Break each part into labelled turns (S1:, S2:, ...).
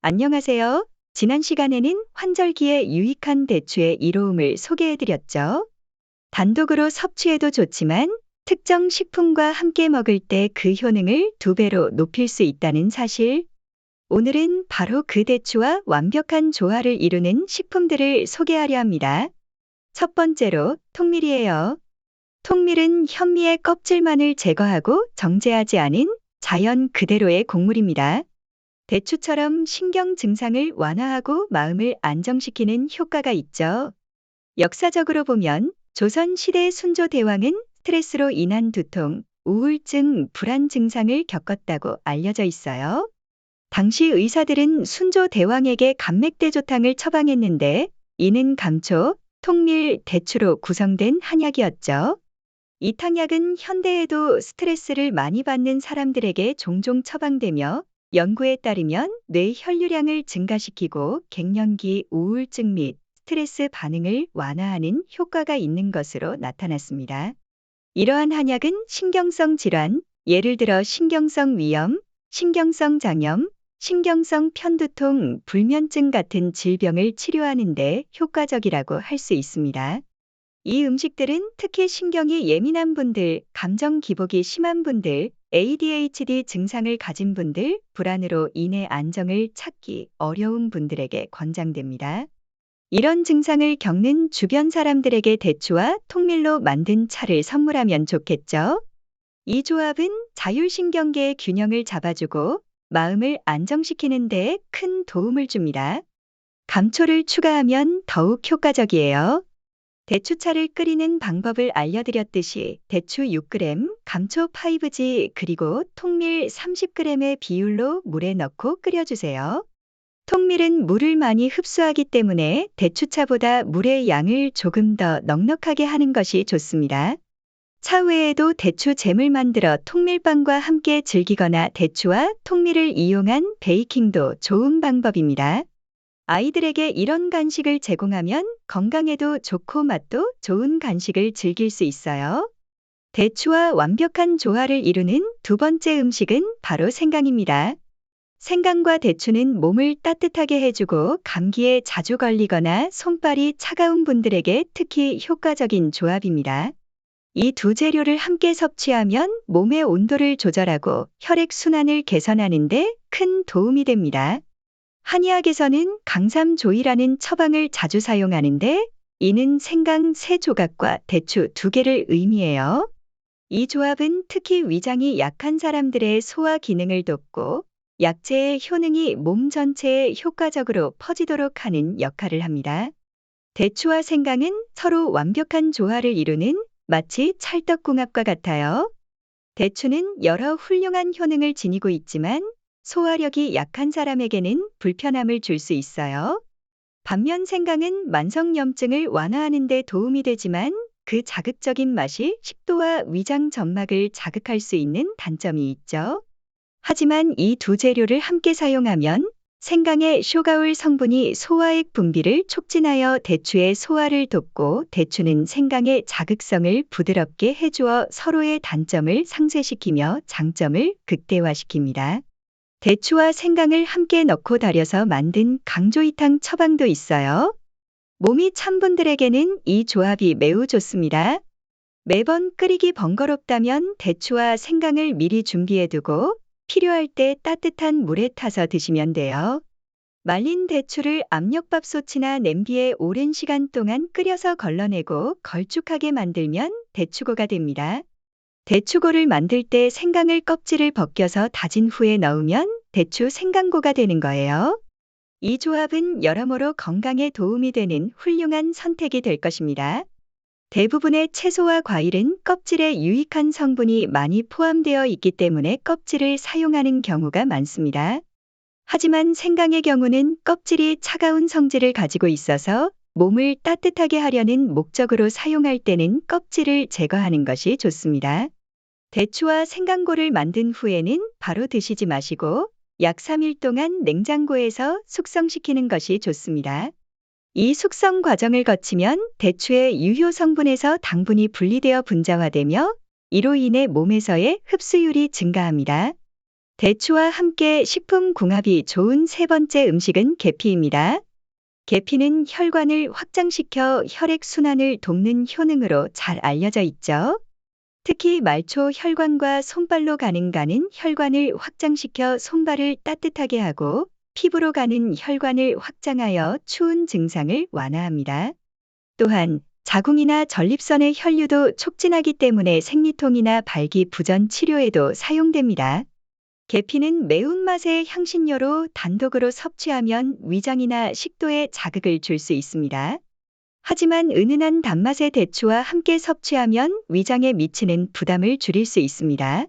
S1: 안녕하세요. 지난 시간에는 환절기에 유익한 대추의 이로움을 소개해드렸죠. 단독으로 섭취해도 좋지만 특정 식품과 함께 먹을 때 그 효능을 두 배로 높일 수 있다는 사실. 오늘은 바로 그 대추와 완벽한 조화를 이루는 식품들을 소개하려 합니다. 첫 번째로 통밀이에요. 통밀은 현미의 껍질만을 제거하고 정제하지 않은 자연 그대로의 곡물입니다. 대추처럼 신경 증상을 완화하고 마음을 안정시키는 효과가 있죠. 역사적으로 보면 조선 시대 순조 대왕은 스트레스로 인한 두통, 우울증, 불안 증상을 겪었다고 알려져 있어요. 당시 의사들은 순조 대왕에게 감맥대조탕을 처방했는데 이는 감초, 통밀, 대추로 구성된 한약이었죠. 이 탕약은 현대에도 스트레스를 많이 받는 사람들에게 종종 처방되며 연구에 따르면 뇌 혈류량을 증가시키고 갱년기 우울증 및 스트레스 반응을 완화하는 효과가 있는 것으로 나타났습니다. 이러한 한약은 신경성 질환, 예를 들어 신경성 위염, 신경성 장염, 신경성 편두통, 불면증 같은 질병을 치료하는 데 효과적이라고 할 수 있습니다. 이 음식들은 특히 신경이 예민한 분들, 감정 기복이 심한 분들, ADHD 증상을 가진 분들, 불안으로 인해 안정을 찾기 어려운 분들에게 권장됩니다. 이런 증상을 겪는 주변 사람들에게 대추와 통밀로 만든 차를 선물하면 좋겠죠? 이 조합은 자율신경계의 균형을 잡아주고 마음을 안정시키는 데 큰 도움을 줍니다. 감초를 추가하면 더욱 효과적이에요. 대추차를 끓이는 방법을 알려드렸듯이 대추 6g, 감초 5g, 그리고 통밀 30g의 비율로 물에 넣고 끓여주세요. 통밀은 물을 많이 흡수하기 때문에 대추차보다 물의 양을 조금 더 넉넉하게 하는 것이 좋습니다. 차 외에도 대추 잼을 만들어 통밀빵과 함께 즐기거나 대추와 통밀을 이용한 베이킹도 좋은 방법입니다. 아이들에게 이런 간식을 제공하면 건강에도 좋고 맛도 좋은 간식을 즐길 수 있어요. 대추와 완벽한 조화를 이루는 두 번째 음식은 바로 생강입니다. 생강과 대추는 몸을 따뜻하게 해주고 감기에 자주 걸리거나 손발이 차가운 분들에게 특히 효과적인 조합입니다. 이 두 재료를 함께 섭취하면 몸의 온도를 조절하고 혈액순환을 개선하는 데 큰 도움이 됩니다. 한의학에서는 강삼조이라는 처방을 자주 사용하는데 이는 생강 3조각과 대추 2개를 의미해요. 이 조합은 특히 위장이 약한 사람들의 소화 기능을 돕고 약재의 효능이 몸 전체에 효과적으로 퍼지도록 하는 역할을 합니다. 대추와 생강은 서로 완벽한 조화를 이루는 마치 찰떡궁합과 같아요. 대추는 여러 훌륭한 효능을 지니고 있지만 소화력이 약한 사람에게는 불편함을 줄 수 있어요. 반면 생강은 만성염증을 완화하는 데 도움이 되지만 그 자극적인 맛이 식도와 위장 점막을 자극할 수 있는 단점이 있죠. 하지만 이 두 재료를 함께 사용하면 생강의 쇼가울 성분이 소화액 분비를 촉진하여 대추의 소화를 돕고 대추는 생강의 자극성을 부드럽게 해주어 서로의 단점을 상쇄시키며 장점을 극대화시킵니다. 대추와 생강을 함께 넣고 달여서 만든 강조이탕 처방도 있어요. 몸이 찬 분들에게는 이 조합이 매우 좋습니다. 매번 끓이기 번거롭다면 대추와 생강을 미리 준비해두고 필요할 때 따뜻한 물에 타서 드시면 돼요. 말린 대추를 압력밥솥이나 냄비에 오랜 시간 동안 끓여서 걸러내고 걸쭉하게 만들면 대추고가 됩니다. 대추고를 만들 때 생강을 껍질을 벗겨서 다진 후에 넣으면 대추 생강고가 되는 거예요. 이 조합은 여러모로 건강에 도움이 되는 훌륭한 선택이 될 것입니다. 대부분의 채소와 과일은 껍질에 유익한 성분이 많이 포함되어 있기 때문에 껍질을 사용하는 경우가 많습니다. 하지만 생강의 경우는 껍질이 차가운 성질을 가지고 있어서 몸을 따뜻하게 하려는 목적으로 사용할 때는 껍질을 제거하는 것이 좋습니다. 대추와 생강고를 만든 후에는 바로 드시지 마시고 약 3일 동안 냉장고에서 숙성시키는 것이 좋습니다. 이 숙성 과정을 거치면 대추의 유효 성분에서 당분이 분리되어 분자화되며 이로 인해 몸에서의 흡수율이 증가합니다. 대추와 함께 식품 궁합이 좋은 세 번째 음식은 계피입니다. 계피는 혈관을 확장시켜 혈액 순환을 돕는 효능으로 잘 알려져 있죠. 특히 말초 혈관과 손발로 가는 가는 혈관을 확장시켜 손발을 따뜻하게 하고 피부로 가는 혈관을 확장하여 추운 증상을 완화합니다. 또한 자궁이나 전립선의 혈류도 촉진하기 때문에 생리통이나 발기부전 치료에도 사용됩니다. 계피는 매운맛의 향신료로 단독으로 섭취하면 위장이나 식도에 자극을 줄 수 있습니다. 하지만 은은한 단맛의 대추와 함께 섭취하면 위장에 미치는 부담을 줄일 수 있습니다.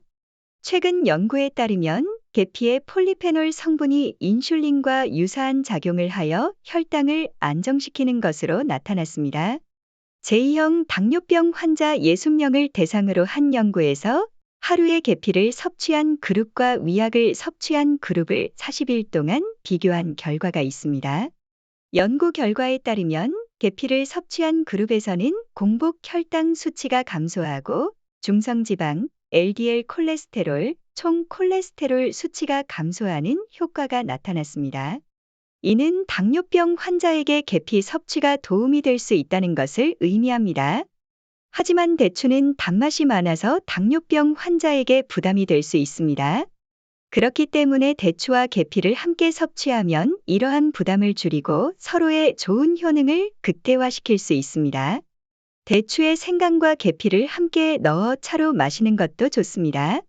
S1: 최근 연구에 따르면 계피의 폴리페놀 성분이 인슐린과 유사한 작용을 하여 혈당을 안정시키는 것으로 나타났습니다. 제2형 당뇨병 환자 60명을 대상으로 한 연구에서 하루에 계피를 섭취한 그룹과 위약을 섭취한 그룹을 40일 동안 비교한 결과가 있습니다. 연구 결과에 따르면 계피를 섭취한 그룹에서는 공복 혈당 수치가 감소하고 중성지방, LDL 콜레스테롤, 총 콜레스테롤 수치가 감소하는 효과가 나타났습니다. 이는 당뇨병 환자에게 계피 섭취가 도움이 될 수 있다는 것을 의미합니다. 하지만 대추는 단맛이 많아서 당뇨병 환자에게 부담이 될 수 있습니다. 그렇기 때문에 대추와 계피를 함께 섭취하면 이러한 부담을 줄이고 서로의 좋은 효능을 극대화시킬 수 있습니다. 대추의 생강과 계피를 함께 넣어 차로 마시는 것도 좋습니다.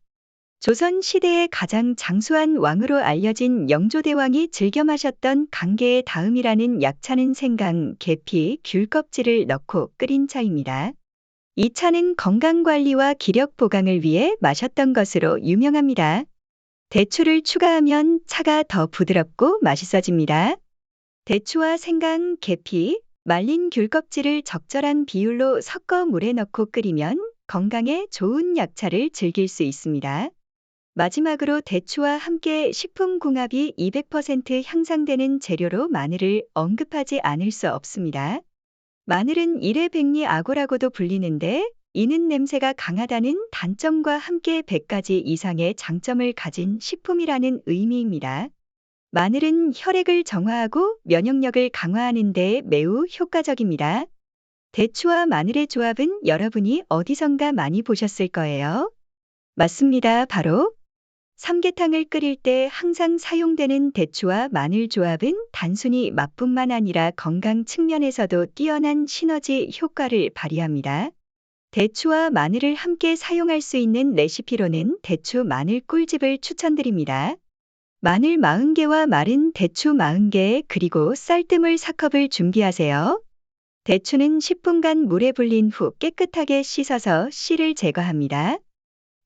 S1: 조선 시대의 가장 장수한 왕으로 알려진 영조대왕이 즐겨 마셨던 강계의 다음이라는 약차는 생강, 계피, 귤 껍질을 넣고 끓인 차입니다. 이 차는 건강관리와 기력 보강을 위해 마셨던 것으로 유명합니다. 대추를 추가하면 차가 더 부드럽고 맛있어집니다. 대추와 생강, 계피, 말린 귤 껍질을 적절한 비율로 섞어 물에 넣고 끓이면 건강에 좋은 약차를 즐길 수 있습니다. 마지막으로 대추와 함께 식품 궁합이 200% 향상되는 재료로 마늘을 언급하지 않을 수 없습니다. 마늘은 일의 백리 악어라고도 불리는데 이는 냄새가 강하다는 단점과 함께 100가지 이상의 장점을 가진 식품이라는 의미입니다. 마늘은 혈액을 정화하고 면역력을 강화하는 데 매우 효과적입니다. 대추와 마늘의 조합은 여러분이 어디선가 많이 보셨을 거예요. 맞습니다. 바로 삼계탕을 끓일 때 항상 사용되는 대추와 마늘 조합은 단순히 맛뿐만 아니라 건강 측면에서도 뛰어난 시너지 효과를 발휘합니다. 대추와 마늘을 함께 사용할 수 있는 레시피로는 대추 마늘 꿀집을 추천드립니다. 마늘 40개와 마른 대추 40개 그리고 쌀뜨물 4컵을 준비하세요. 대추는 10분간 물에 불린 후 깨끗하게 씻어서 씨를 제거합니다.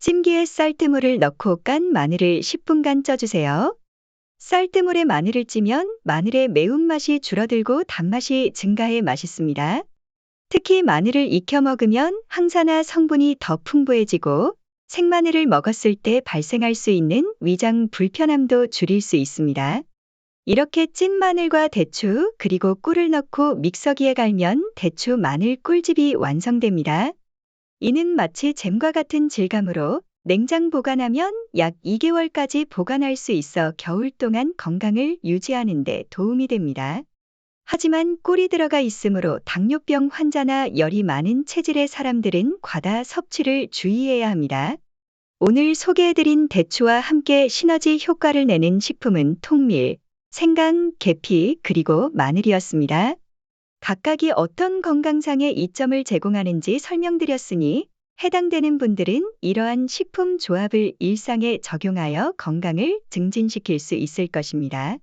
S1: 찜기에 쌀뜨물을 넣고 깐 마늘을 10분간 쪄주세요. 쌀뜨물에 마늘을 찌면 마늘의 매운맛이 줄어들고 단맛이 증가해 맛있습니다. 특히 마늘을 익혀 먹으면 항산화 성분이 더 풍부해지고 생마늘을 먹었을 때 발생할 수 있는 위장 불편함도 줄일 수 있습니다. 이렇게 찐 마늘과 대추 그리고 꿀을 넣고 믹서기에 갈면 대추 마늘 꿀집이 완성됩니다. 이는 마치 잼과 같은 질감으로 냉장 보관하면 약 2개월까지 보관할 수 있어 겨울 동안 건강을 유지하는 데 도움이 됩니다. 하지만 꿀이 들어가 있으므로 당뇨병 환자나 열이 많은 체질의 사람들은 과다 섭취를 주의해야 합니다. 오늘 소개해드린 대추와 함께 시너지 효과를 내는 식품은 통밀, 생강, 계피, 그리고 마늘이었습니다. 각각이 어떤 건강상의 이점을 제공하는지 설명드렸으니 해당되는 분들은 이러한 식품 조합을 일상에 적용하여 건강을 증진시킬 수 있을 것입니다.